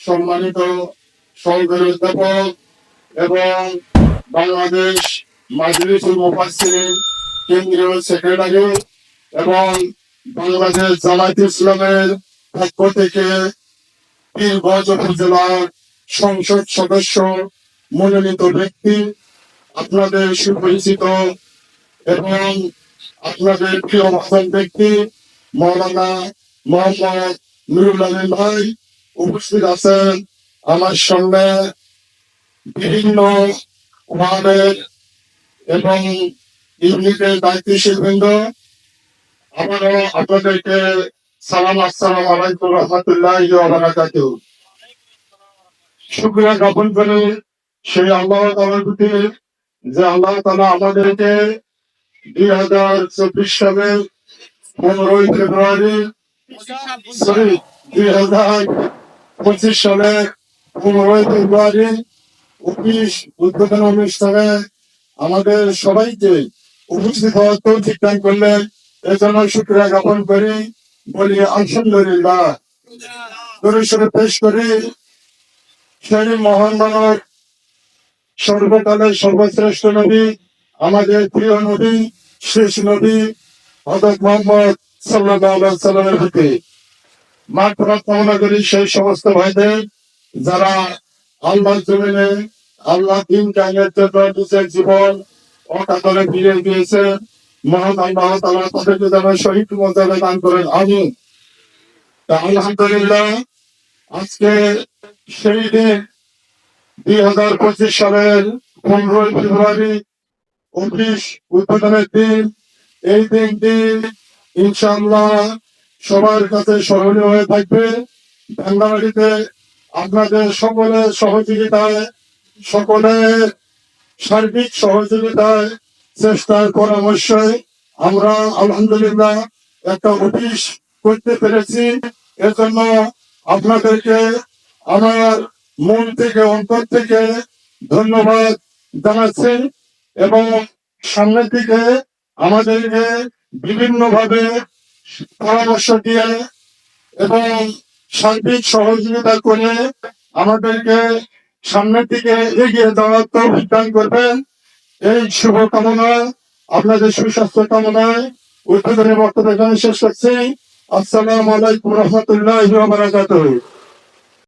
সম্মানিত সহকারী অধ্যাপক এবং বাংলাদেশ মাজলিসুল কেন্দ্রীয় সেক্রেটারি এবং বাংলাদেশ জামায়াত ইসলামের পক্ষ থেকে বীরগঞ্জ উপজেলার সংসদ সদস্য মনোনীত ব্যক্তি, আপনাদের সুপরিচিত এবং আপনাদের প্রিয় মহান ব্যক্তি মৌলানা মোহাম্মদ নুরুল আমিন ভাই উপস্থিত আছেন আমার সঙ্গে বিভিন্ন ওয়ার্ডের এবং ইউনিটের দায়িত্বশীল বৃন্দ আবারও আপনাদেরকে সালাম, আসসালাম আলাইকুম রহমতুল্লাহ শুক্রিয়া জ্ঞাপন করে সেই আল্লাহ তালার প্রতি যে আল্লাহ তালা আমাদেরকে দুই হাজার চব্বিশ সালের পনেরোই ফেব্রুয়ারি সরি, দুই হাজার পঁচিশ সালের পনেরোই ফেব্রুয়ারি অফিস উদ্বোধন অনুষ্ঠানে আমাদের সবাইকে উপস্থিত হওয়ার তৌফিক দান করলেন। এজন্য শুক্রিয়া জ্ঞাপন করি। বলি, আলহামদুলিল্লাহ। পেশ করি। সেই মহান মানব সর্বকালের সর্বশ্রেষ্ঠ নবী, আমাদের প্রিয় নবী, শেষ নবী হজরত মোহাম্মদ সাল্লাহ সাল্লামের হাতে। মাঠ কামনা করি সেই সমস্ত ভাইদের, যারা আল্লাহ জমিনে আল্লাহ দিন কায়ের জন্য নিজের জীবন অকাতরে ফিরে দিয়েছে। মহান আল্লাহ তালা তাদেরকে যেন শহীদ মর্যাদা দান করেন। আমি আলহামদুলিল্লাহ, আজকে সেই দিন দুই হাজার পঁচিশ সালের পনেরোই ফেব্রুয়ারি অফিস উদ্বোধনের দিন। এই দিনটি ইনশাআল্লাহ সবার কাছে স্মরণীয় হয়ে থাকবে। বাংলাবাড়িতে আপনাদের সকলের সহযোগিতায়, সকলের সার্বিক সহযোগিতায় চেষ্টার পরামর্শে আমরা আলহামদুলিল্লাহ একটা অফিস করতে পেরেছি। এজন্য আপনাদেরকে আমার মন থেকে, অন্তর থেকে ধন্যবাদ জানাচ্ছি এবং সামনের দিকে আমাদেরকে বিভিন্ন ভাবে পরামর্শ দিয়ে এবং সার্বিক সহযোগিতা করে আমাদেরকে সামনের দিকে এগিয়ে যাওয়ার তৌফিক দান করবেন। এই শুভ কামনা, আপনাদের সুস্বাস্থ্য কামনায় উদ্বোধনী বক্তব্য এখানে শেষ করছি। আসসালামু আলাইকুম রহমতুল্লাহ